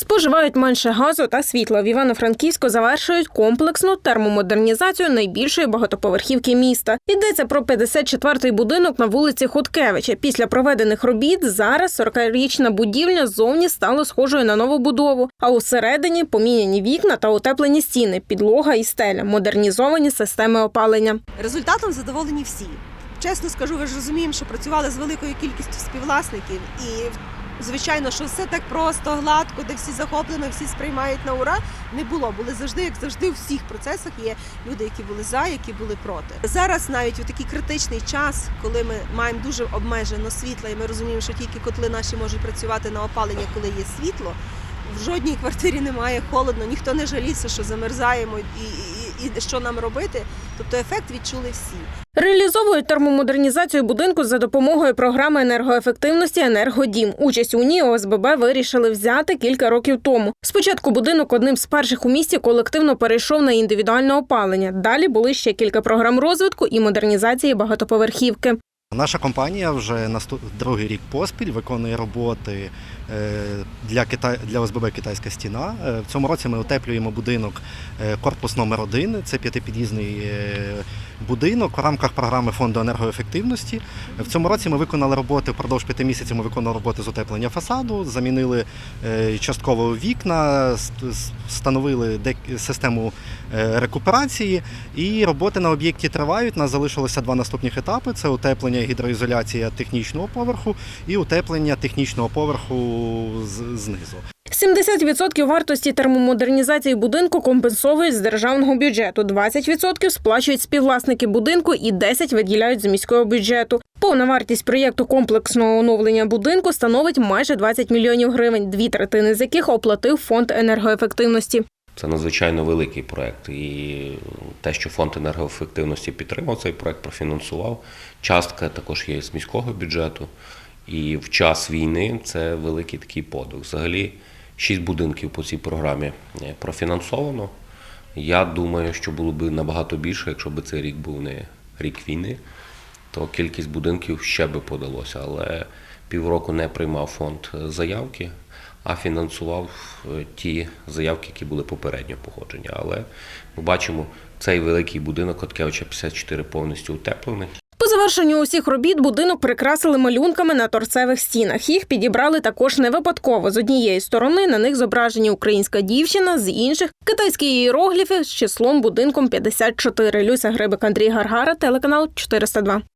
Споживають менше газу та світла. В Івано-Франківську завершують комплексну термомодернізацію найбільшої багатоповерхівки міста. Йдеться про 54-й будинок на вулиці Хоткевича. Після проведених робіт зараз 40-річна будівля ззовні стала схожою на нову будову. А усередині поміняні вікна та утеплені стіни, підлога і стеля, модернізовані системи опалення. Результатом задоволені всі. Чесно скажу, ви ж розуміємо, що працювали з великою кількістю співвласників, і звичайно, що все так просто, гладко, де всі захоплено, всі сприймають на ура. Не було. Були завжди, як завжди, у всіх процесах є люди, які були за, які були проти. Зараз навіть у такий критичний час, коли ми маємо дуже обмежено світла, і ми розуміємо, що тільки котли наші можуть працювати на опалення, коли є світло. В жодній квартирі немає холодно, ніхто не жаліється, що замерзаємо і, і, що нам робити. Тобто ефект відчули всі. Реалізовують термомодернізацію будинку за допомогою програми енергоефективності Енергодім. Участь у ній ОСББ вирішили взяти кілька років тому. Спочатку будинок одним з перших у місті колективно перейшов на індивідуальне опалення. Далі були ще кілька програм розвитку і модернізації багатоповерхівки. Наша компанія вже наступ... другий рік поспіль виконує роботи е, для Кита... для ОСББ Китайська стіна. Е, В цьому році ми утеплюємо будинок е, корпус номер 1 Це п'ятипід'їзний будинок у рамках програми фонду енергоефективності. В цьому році ми виконали роботи впродовж п'яти місяців. Ми виконали роботи з утеплення фасаду, замінили е, частково вікна, встановили систему е, рекуперації. І роботи на об'єкті тривають. Нас залишилося два наступних етапи: це утеплення гідроізоляція технічного поверху і утеплення технічного поверху знизу. 70% вартості термомодернізації будинку компенсовують з державного бюджету, 20% сплачують співвласники будинку і 10% виділяють з міського бюджету. Повна вартість проєкту комплексного оновлення будинку становить майже 20 мільйонів гривень, дві третини з яких оплатив фонд енергоефективності. Це надзвичайно великий проект. І те, що фонд енергоефективності підтримав цей проект, профінансував. Частка також є з міського бюджету. І в час війни це великий такий подвиг. Взагалі, шість будинків по цій програмі е, профінансовано. Я думаю, що було б набагато більше, якщо б цей рік був не рік війни, то кількість будинків ще би подалося. Але півроку не приймав фонд е, заявки, а фінансував е, ті заявки, які були попередньо погоджені. Але ми бачимо, цей великий будинок Коткевича 54 повністю утеплений. Завершенню усіх робіт будинок прикрасили малюнками на торцевих стінах. Їх підібрали також не випадково. З однієї сторони на них зображені українська дівчина, з інших китайські іерогліфи з числом будинком 54. Люся Грибик, Андрій Гаргара, телеканал 402.